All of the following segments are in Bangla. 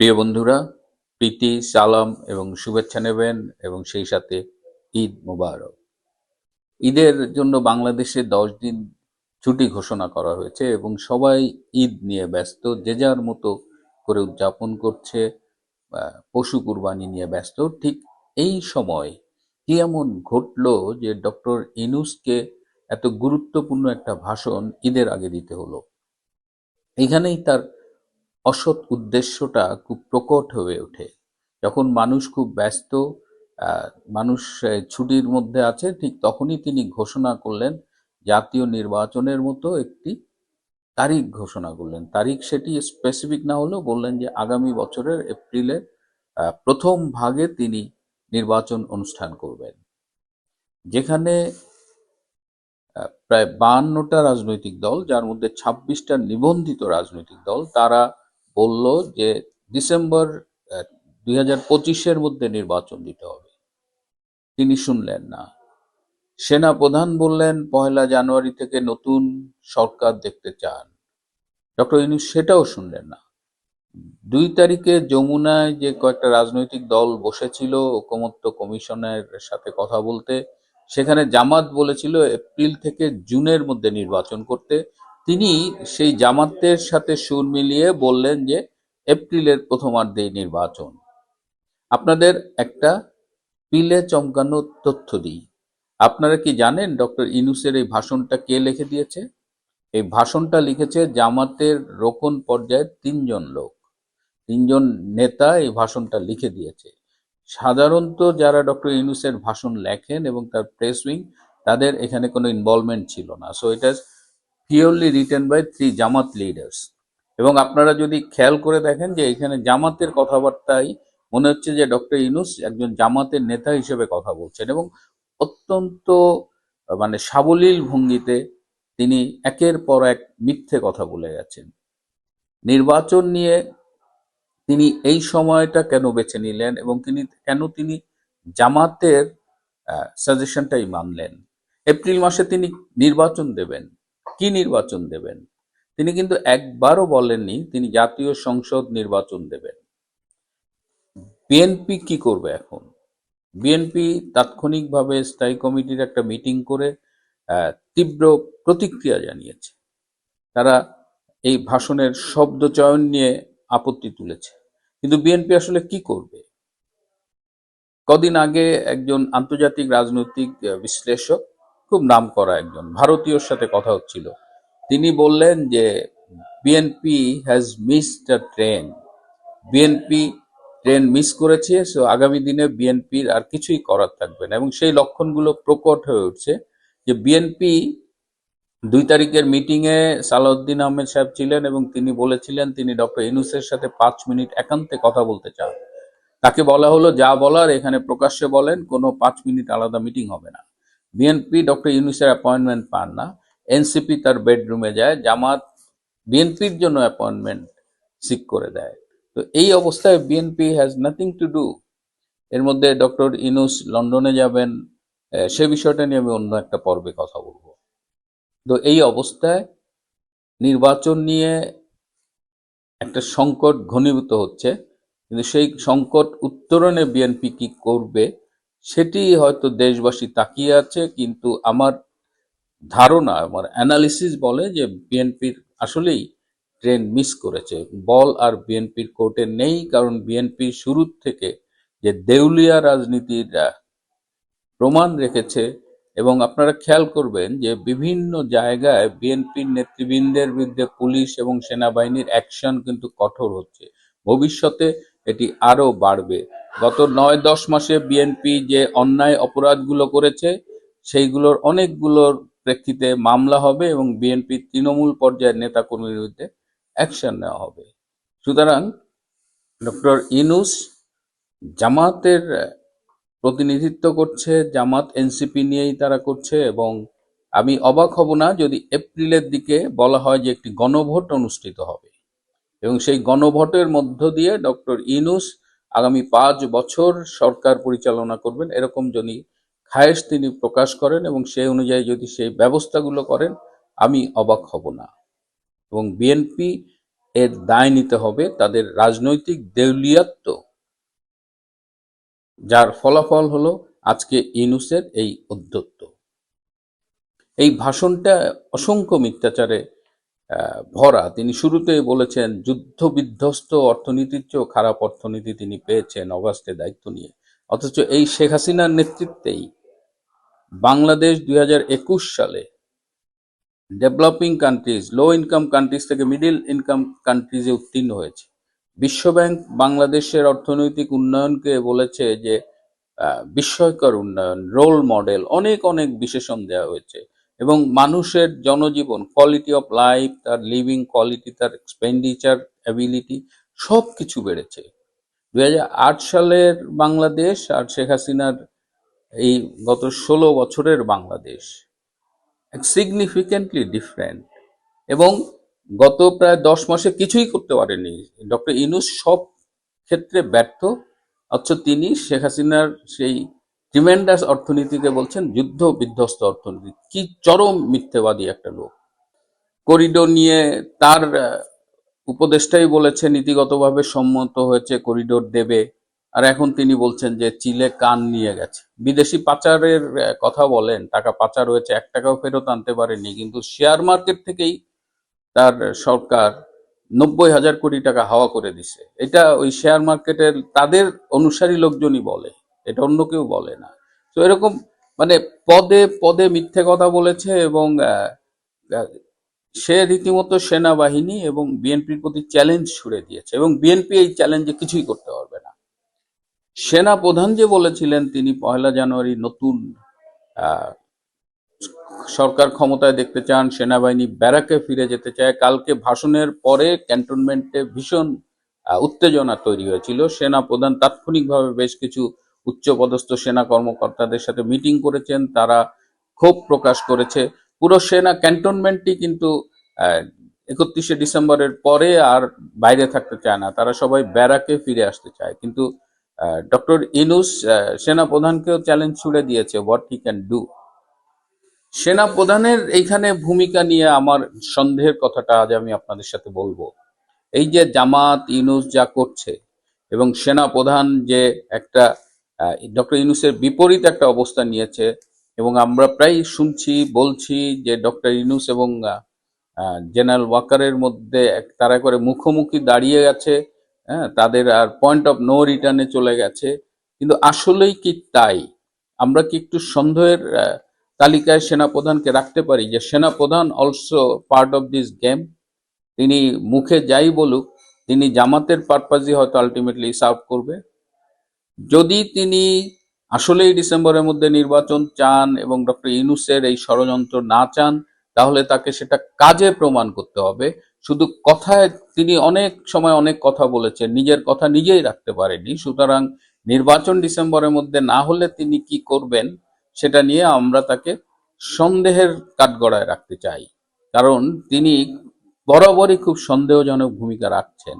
প্রিয় বন্ধুরা, প্রীতি, সালাম এবং শুভেচ্ছা নেবেন এবং সেই সাথে ঈদ মোবারক। ঈদের জন্য বাংলাদেশে দশ দিন ছুটি ঘোষণা করা হয়েছে এবং সবাই ঈদ নিয়ে ব্যস্ত, যে যার মতো করে উদযাপন করছে পশু কুরবানি নিয়ে ব্যস্ত। ঠিক এই সময় কি এমন ঘটলো যে ডক্টর ইনুসকে এত গুরুত্বপূর্ণ একটা ভাষণ ঈদের আগে দিতে হলো? এখানেই তার অসৎ উদ্দেশ্যটা খুব প্রকট হয়ে ওঠে। যখন মানুষ খুব ব্যস্ত মানুষ ছুটির মধ্যে আছে, ঠিক তখনই তিনি ঘোষণা করলেন, জাতীয় নির্বাচনের মতো একটি তারিখ ঘোষণা করলেন। তারিখ সেটি স্পেসিফিক না হলেও বললেন যে আগামী বছরের এপ্রিলের প্রথম ভাগে তিনি নির্বাচন অনুষ্ঠান করবেন। যেখানে প্রায় বাহান্নটা রাজনৈতিক দল, যার মধ্যে ছাব্বিশটা নিবন্ধিত রাজনৈতিক দল, তারা বলল যে ডিসেম্বর দুই হাজার পঁচিশের মধ্যে নির্বাচন দিতে হবে। তিনি শুনলেন না। সেনা প্রধান বললেন, পহেলা জানুয়ারি থেকে নতুন সরকার দেখতে চান। ডক্টর ইউনুস সেটাও শুনলেন না। দুই তারিখে যমুনায় যে কয়েকটা রাজনৈতিক দল বসেছিল, ঐকমত্য কমিশনের সাথে কথা বলতে, সেখানে জামাত বলেছিল এপ্রিল থেকে জুনের মধ্যে নির্বাচন করতে। তিনি সেই জামাতের সাথে সুর মিলিয়ে বললেন যে, এপ্রিলের প্রথমার্ধেই নির্বাচন। আপনাদের একটা পিলে চমকানো তথ্য দিই। আপনারা কি জানেন ডক্টর ইনুসের এই ভাষণটা কে লিখে দিয়েছে? এই ভাষণটা লিখেছে জামাতের রোকন পর্যায়ের তিনজন লোক। তিনজন নেতা এই ভাষণটা লিখে দিয়েছে। সাধারণত যারা ডক্টর ইনুসের ভাষণ লেখেন এবং তার প্রেস উইং, তাদের এখানে কোনো ইনভলভমেন্ট ছিল না। সো এটা purely written by three Jamaat leaders এবং আপনারা যদি খেয়াল করে দেখেন যে এখানে জামাতের কথাবার্তাই মনে হচ্ছে যে ডক্টর ইউনুস একজন জামাতের নেতা হিসেবে কথা বলছেন এবং অত্যন্ত মানে সাবলীল ভঙ্গিতে তিনি একের পর এক মিথ্যে কথা বলে গেছেন নির্বাচন নিয়ে তিনি এই সময়টা কেন বেছে নিলেন এবং তিনি, কেন তিনি জামাতের সাজেশনটাই মানলেন? এপ্রিল মাসে তিনি নির্বাচন দেবেন। কি নির্বাচন দেবেন? তিনি কিন্তু একবারও বলেননি, তিনি জাতীয় সংসদ নির্বাচন দেবেন। বিএনপি কি করবে এখন? বিএনপি তাৎক্ষণিকভাবে স্থায়ী কমিটির একটা মিটিং করে তীব্র প্রতিক্রিয়া জানিয়েছে। তারা এই ভাষণের শব্দ চয়ন নিয়ে আপত্তি তুলেছে। কিন্তু বিএনপি আসলে কি করবে? কদিন আগে একজন আন্তর্জাতিক রাজনৈতিক বিশ্লেষক খুব নামকরা একজন ভারতীয়র সাথে কথা হচ্ছিল। তিনি বললেন যে BNP has missed the train BNP train miss করেছে সো আগামী দিনে বিএনপির আর কিছুই করার থাকবে না। এবং সেই লক্ষণগুলো প্রকট হয়ে উঠছে যে বিএনপি দুই তারিখের মিটিংয়ে সালাউদ্দিন আহমেদ সাহেব ছিলেন এবং তিনি বলেছিলেন, তিনি ডক্টর ইনুসের সাথে পাঁচ মিনিট একান্তে কথা বলতে চান। তাকে বলা হলো, যা বলার এখানে প্রকাশ্যে বলেন, কোনো পাঁচ মিনিট আলাদা মিটিং হবে না। বিএনপি ডক্টর ইউনুসের অ্যাপয়েন্টমেন্ট পান না এনসিপি তার বেডরুমে যায়, জামাত বিএনপির জন্য অ্যাপয়েন্টমেন্ট সিক করে দেয়। তো এই অবস্থায় BNP has nothing to do এর মধ্যে ডক্টর ইনুস লন্ডনে যাবেন সে বিষয়টা নিয়ে আমি অন্য একটা পর্বে কথা বলব। তো এই অবস্থায় নির্বাচন নিয়ে একটা সংকট ঘনীভূত হচ্ছে। কিন্তু সেই সংকট উত্তরণে বিএনপি কি করবে সেটি হয়তো দেশবাসী তাকিয়ে আছে, কিন্তু আমার ধারণা, আমার অ্যানালিসিস বলে যে বিএনপির আসলেই ট্রেন মিস করেছে। বল আর বিএনপির কোর্টে নেই, কারণ বিএনপি শুরুর থেকে যে দেউলিয়া রাজনীতির প্রমাণ রেখেছে, এবং আপনারা খেয়াল করবেন যে বিভিন্ন জায়গায় বিএনপির নেতৃবৃন্দের বিরুদ্ধে পুলিশ এবং সেনাবাহিনীর অ্যাকশন কিন্তু কঠোর হচ্ছে। ভবিষ্যতে এটি আরও বাড়বে। গত নয় দশ মাসে বিএনপি যে অন্যায় অপরাধগুলো করেছে, সেইগুলোর অনেকগুলোর প্রেক্ষিতে মামলা হবে এবং বিএনপির তৃণমূল পর্যায়ের নেতাকর্মীর বিরুদ্ধে অ্যাকশন নেওয়া হবে। সুতরাং ডক্টর ইনুস জামাতের প্রতিনিধিত্ব করছে, জামাত এনসিপি নিয়েই তারা করছে এবং আমি অবাক হব না যদি এপ্রিলের দিকে বলা হয় যে একটি গণভোট অনুষ্ঠিত হবে। এবং সেই গণভোটের মধ্য দিয়ে ডক্টর ইনুস আগামী পাঁচ বছর সরকার পরিচালনা করবেন। এরকম যদি খায়েশ তিনি প্রকাশ করেন এবং সেই অনুযায়ী যদি সেই ব্যবস্থাগুলো করেন, আমি অবাক হব না। এবং বিএনপি এর দায় নিতে হবে তাদের রাজনৈতিক দেউলিয়াত্ব, যার ফলাফল হলো আজকে ইনুসের এই উদ্যত্ত এই ভাষণটা অসংখ্য মিথ্যাচারে ভরা। তিনি শুরুতেই বলেছেন, যুদ্ধ বিধ্বস্ত অর্থনীতির চেয়েও খারাপ অর্থনীতি তিনি পেয়েছেন অগাস্টে দায়িত্ব নিয়ে। অথচ এই শেখ হাসিনার নেতৃত্বেই বাংলাদেশ দুই হাজার একুশ সালে developing countries low income countries থেকে মিডিল ইনকাম কান্ট্রিজে উত্তীর্ণ হয়েছে। বিশ্বব্যাংক বাংলাদেশের অর্থনৈতিক উন্নয়নকে বলেছে যে বিস্ময়কর উন্নয়ন রোল মডেল অনেক অনেক বিশেষণ দেওয়া হয়েছে। এবং মানুষের জনজীবন কোয়ালিটি অফ লাইফ তার লিভিং কোয়ালিটি তার এক্সপেন্ডিচার অ্যাবিলিটি সব কিছু বেড়েছে। দুই হাজার আট সালের বাংলাদেশ আর শেখ হাসিনার এই গত ষোলো বছরের বাংলাদেশ। সিগনিফিকেন্টলি ডিফারেন্ট এবং গত প্রায় দশ মাসে কিছুই করতে পারেনি। ডক্টর ইনুস সব ক্ষেত্রে ব্যর্থ, অথচ তিনি শেখ হাসিনার সেই ট্রিমেন্ডাস অর্থনীতিকে বলছেন, যুদ্ধ বিধ্বস্ত অর্থনীতি। কি চরম মিথ্যেবাদী একটা লোক। করিডোর নিয়ে তার উপদেষ্টাই বলেছে, নীতিগতভাবে সম্মত হয়েছে, করিডোর দেবে। আর এখন তিনি বলছেন যে চিলে কান নিয়ে গেছে। বিদেশি পাচারের কথা বলেন, টাকা পাচার হয়েছে, এক টাকাও ফেরত আনতে পারেনি। কিন্তু শেয়ার মার্কেট থেকেই তার সরকার নব্বই হাজার কোটি টাকা হাওয়া করে দিছে। এটা ওই শেয়ার মার্কেটের, তাদের অনুসারী লোকজনই বলে। এটা অন্য কেউ বলে না। তো এরকম মানে পদে পদে মিথ্যে কথা বলেছে এবং সে রীতিমতো সেনাবাহিনী এবং বিএনপির প্রতি চ্যালেঞ্জ ছুড়ে দিয়েছে এবং বিএনপি এই চ্যালেঞ্জে কিছুই করতে পারবে না। সেনা প্রধান যে বলেছিলেন, তিনি পয়লা জানুয়ারি নতুন সরকার ক্ষমতায় দেখতে চান, সেনাবাহিনী ব্যারাকে ফিরে যেতে চায়। কালকে ভাষণের পরে ক্যান্টনমেন্টে ভীষণ উত্তেজনা তৈরি হয়েছিল। সেনা প্রধান তাৎক্ষণিকভাবে বেশ কিছু উচ্চপদস্থ সেনা কর্মকর্তাদের সাথে মিটিং করেছেন তারা ক্ষোভ প্রকাশ করেছে। পুরো সেনা ক্যান্টনমেন্টই কিন্তু একত্রিশে ডিসেম্বরের পরে আর বাইরে থাকতে চায় না। তারা সবাই ব্যারাকে ফিরে আসতে চায়। কিন্তু ডক্টর ইনুস আহ, সেনা প্রধানকেও চ্যালেঞ্জ ছুড়ে দিয়েছে হোয়াট হি ক্যান ডু সেনা প্রধানের এইখানে ভূমিকা নিয়ে আমার সন্দেহের কথাটা আজ আমি আপনাদের সাথে বলব। এই যে জামাত ইউনুস যা করছে এবং সেনা প্রধান যে একটা ডক্টর ইউনুসের বিপরীত একটা অবস্থান নিয়েছে এবং আমরা প্রায় শুনছি, বলছি যে ডক্টর ইউনুস এবং জেনারেল ওয়াকারের মধ্যে তারা করে মুখোমুখি দাঁড়িয়ে গেছে হ্যাঁ তাদের আর পয়েন্ট অফ নো রিটার্নে চলে গেছে। কিন্তু আসলেই কি তাই? আমরা কি একটু সন্দেহের তালিকায় সেনাপ্রধানকে রাখতে পারি যে সেনাপ্রধান also part of this game তিনি মুখে যাই বলুক, তিনি জামাতের পারপাজই হয়তো আলটিমেটলি সার্ভ করবে। যদি তিনি আসলেই ডিসেম্বরের মধ্যে নির্বাচন চান এবং ডক্টর ইউনুসের এই ষড়যন্ত্র না চান, তাহলে তাকে সেটা কাজে প্রমাণ করতে হবে। শুধু কথায় তিনি অনেক সময় অনেক কথা বলেছেন, নিজের কথা নিজেই রাখতে পারেনি। সুতরাং নির্বাচন ডিসেম্বরের মধ্যে না হলে তিনি কি করবেন, সেটা নিয়ে আমরা তাকে সন্দেহের কাঠগড়ায় রাখতে চাই। কারণ তিনি বরাবরই খুব সন্দেহজনক ভূমিকা রাখছেন।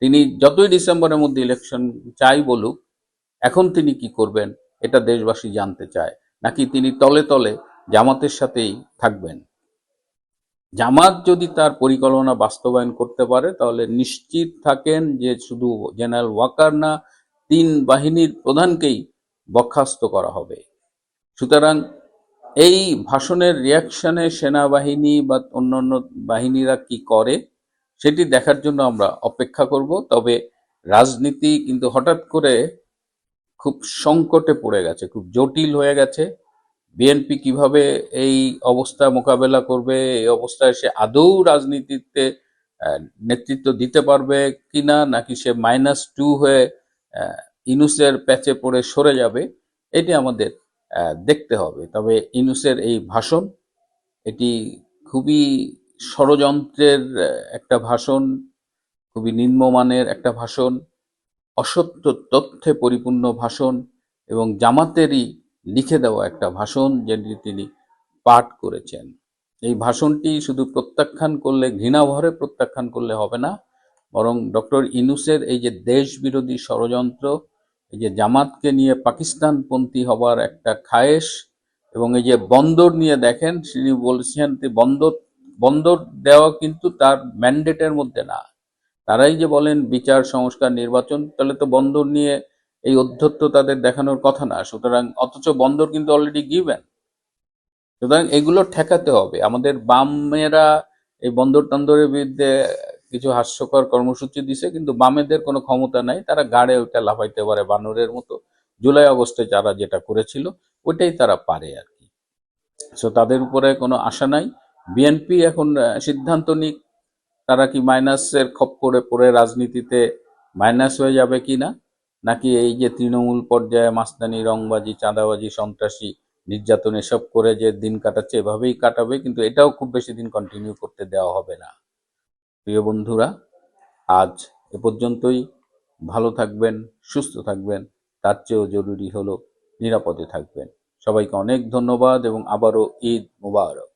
তিনি যতই ডিসেম্বরের মধ্যে ইলেকশন চাই বলুক এখন তিনি কি করবেন, এটা দেশবাসী জানতে চায়। নাকি তিনি তলে তলে জামাতের সাথেই থাকবেন? জামাত যদি তার পরিকল্পনা বাস্তবায়ন করতে পারে, তাহলে নিশ্চিত থাকেন যে শুধু জেনারেল ওয়াকার না, তিন বাহিনীর প্রধানকেই বরখাস্ত করা হবে। সুতরাং এই ভাষণের রিয়াকশনে সেনাবাহিনী বা অন্যান্য বাহিনীরা কি করে, সেটি দেখার জন্য আমরা অপেক্ষা করব। তবে রাজনীতি কিন্তু হঠাৎ করে খুব সংকটে পড়ে গেছে, খুব জটিল হয়ে গেছে। বিএনপি কীভাবে এই অবস্থা মোকাবেলা করবে, এই অবস্থায় সে আদৌ রাজনীতিতে নেতৃত্ব দিতে পারবে কিনা, নাকি সে মাইনাস টু হয়ে ইনুসের প্যাচে পড়ে সরে যাবে, এটি আমাদের দেখতে হবে। তবে ইনুসের এই ভাষণ, এটি খুবই ষড়যন্ত্রের একটা ভাষণ, খুবই নিম্নমানের একটা ভাষণ। অসত্য তথ্যে পরিপূর্ণ ভাষণ এবং জামাতেরই লিখে দেওয়া একটা ভাষণ যেটি তিনি পাঠ করেছেন। এই ভাষণটি শুধু প্রত্যাখ্যান করলে ঘৃণাভরে প্রত্যাখ্যান করলে হবে না, বরং ডক্টর ইনুসের এই যে দেশ বিরোধী ষড়যন্ত্র, এই যে জামাতকে নিয়ে পাকিস্তানপন্থী হবার একটা খায়েশ এবং এই যে বন্দর নিয়ে দেখেন তিনি বলছেন বন্দর বন্দর দেওয়া কিন্তু তার ম্যান্ডেটের মধ্যে না। তারাই যে বলেন বিচার, সংস্কার, নির্বাচন, তাহলে তো বন্দর নিয়ে এই অধ্যত্ত তাদের দেখানোর কথা না। সুতরাং অথচ বন্দর কিন্তু অলরেডি গিভেন সুতরাং এগুলো ঠেকাতে হবে। আমাদের বামেরা এই বন্দর টন্দরের বিরুদ্ধে কিছু হাস্যকর কর্মসূচি দিছে, কিন্তু বামেদের কোনো ক্ষমতা নাই। তারা গাড়ে ওইটা লাফাইতে পারে বানরের মতো। জুলাই আগস্টে যারা যেটা করেছিল, ওইটাই তারা পারে আর কি। সো তাদের উপরে কোনো আশা নাই। বিএনপি এখন সিদ্ধান্ত নিক তারা কি মাইনাসের খপ করে পড়ে রাজনীতিতে মাইনাস হয়ে যাবে কি না নাকি এই যে তৃণমূল পর্যায়ে মাস্তানি রংবাজি, চাঁদাবাজি, সন্ত্রাসী, নির্যাতন এসব করে যে দিন কাটাচ্ছে, এভাবেই কাটাবে, কিন্তু এটাও খুব বেশি দিন কন্টিনিউ করতে দেওয়া হবে না। প্রিয় বন্ধুরা, আজ এ পর্যন্তই। ভালো থাকবেন, সুস্থ থাকবেন, তার চেয়েও জরুরি হলো নিরাপদে থাকবেন। সবাইকে অনেক ধন্যবাদ এবং আবারও ঈদ মুবারক।